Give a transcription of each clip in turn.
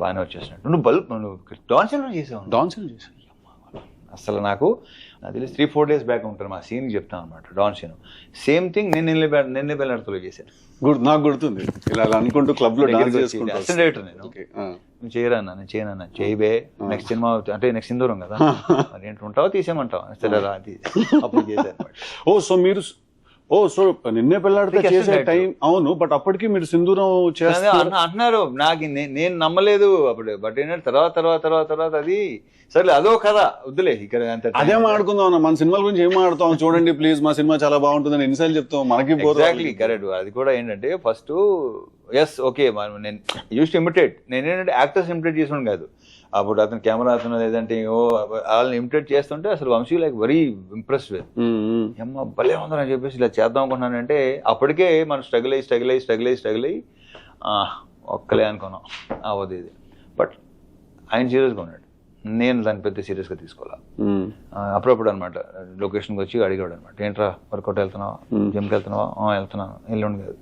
బాగానే వచ్చేసినట్టు. నువ్వు బల్బ్ నువ్వు డాన్సన్ చేసావు. డాన్సన్ చేశాను. అసలు నాకు నాకు తెలిసి త్రీ ఫోర్ డేస్ బ్యాక్ ఉంటాను మా సీన్ చెప్తాను అనమాట డాన్ సీన్ సేమ్ థింగ్ నేను నిన్న నిన్న బెల్లడతలో చేశాను. గుర్తు నాకు గుర్తుంది. ఇలా అనుకుంటూ క్లబ్లో అసిస్టెంట్ డైరెక్టర్ నేను. నువ్వు చేయరన్నా నేను చేయనన్నా చేయబే నెక్స్ట్ సినిమా అంటే నెక్స్ట్ సింధూరం కదా. మరి ఏంటి ఉంటావో తీసేయమంటావు? సరే రా అది అప్పుడు చేశాను ఓ సో మీరు ఓ సో నిన్నే పెళ్ళాడితే చేసే. టైం అవును బట్ అప్పటికి మీరు సింధూరం చేస్తారు. అంటున్నారు నాకు నేను నమ్మలేదు అప్పుడు బట్ ఏంటంటే తర్వాత తర్వాత తర్వాత తర్వాత అది సరే అదో కథ వద్దులే ఇక్కడ అంత అదే అన్న మన సినిమాల గురించి ఏం మాట్లాడతాం చూడండి ప్లీజ్ మా సినిమా చాలా బాగుంటుందని ఎన్నిసార్లు చెప్తాం మనకి ఎగ్జాక్ట్లీ కరెక్ట్ అది కూడా ఏంటంటే ఫస్ట్ ఎస్ ఓకే మనం నేను యూస్ ఇమిటేట్ నేను ఏంటంటే యాక్టర్స్ ఇమిటేట్ చేసుకోండి కాదు. అప్పుడు అతను కెమెరా అతను లేదంటే ఓ వాళ్ళని ఇమిటేట్ చేస్తుంటే అసలు Vamsi like very impress with అమ్మ భలే ఉందని చెప్పేసి ఇలా చేద్దాం అనుకున్నానంటే అప్పటికే మనం స్ట్రగుల్ అయ్యి స్ట్రగుల్ అయ్యి స్ట్రగుల్ అయ్యి స్ట్రగుల్ అయ్యి ఒక్కలే అనుకున్నాం. అవ్వదు ఇది. బట్ ఆయన సీరియస్గా ఉన్నాడు. నేను దాన్ని పెద్ద సీరియస్గా తీసుకోవాలా? అప్పుడప్పుడు అనమాట లొకేషన్కి వచ్చి అడిగాడు అనమాట ఏంట్రా వర్కౌట్ వెళ్తున్నావా. జిమ్కి వెళ్తున్నావా? "ఆ, వెళ్తున్నాను. ఎల్లుండి కాదు.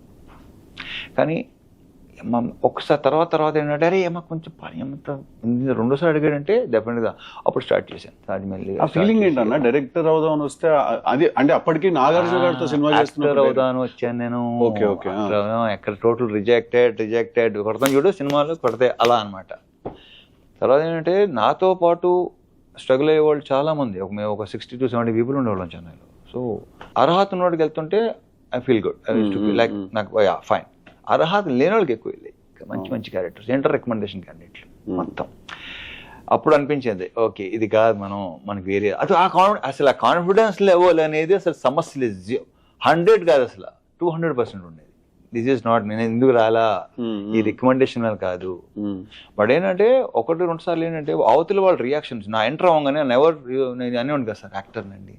కానీ ఒకసారి తర్వాత తర్వాత ఏంటంటే అరే ఏమో కొంచెం పని ఏమంత ఉంది." రెండోసారి అడిగాడంటే డెఫినెట్గా అప్పుడు స్టార్ట్ చేశాను. రాజమల్లి ఆ ఫీలింగ్ ఏంటన్నా? డైరెక్టర్ అవుదామని వస్తే అది అంటే అప్పటికి నాగార్జున గారితో సినిమా యాక్టర్ చేస్తున్నప్పుడు అవుదాను వచ్చాను నేను. ఆ. అట్లా ఎక్కడ టోటల్ రిజెక్టెడ్ రిజెక్టెడ్ కొడతాం చూడు సినిమాలు కొడితే అలా అన్నమాట. తర్వాత ఏంటంటే నాతో పాటు స్ట్రగుల్ అయ్యే వాళ్ళు చాలా మంది. ఒక మేము ఒక సిక్స్టీ టు సెవెంటీ పీపుల్ ఉండేవాళ్ళం చెన్నైలో. సో అర్హత ఉన్నోడికి వెళ్తుంటే ఐ ఫీల్ గుడ్ లైక్ నాకు ఫైన్ అర్హత లేని వాళ్ళకి ఎక్కువ వెళ్ళాయి. మంచి మంచి క్యారెక్టర్స్ ఇంటర్ రికమెండేషన్ క్యాండిడేట్లు. మొత్తం. అప్పుడు అనిపించింది ఓకే ఇది కాదు మనం మనకి వేరే అసలు ఆ కాన్ఫిడెన్స్ అసలు ఆ కాన్ఫిడెన్స్ లెవెల్ అనేది అసలు సమస్య లేదు హండ్రెడ్ కాదు అసలు. టూ హండ్రెడ్ పర్సెంట్ ఉండేది. దిస్ ఈస్ నాట్ నేను ఎందుకు రాలా? ఈ రికమెండేషన్ కాదు. బట్ ఏంటంటే ఒకటి రెండు సార్లు ఏంటంటే అవతల వాళ్ళ రియాక్షన్స్ నా ఎంటర్ అవ్వగానే నెవర్ నేను అనేవాడిని కదా సార్ యాక్టర్ అండి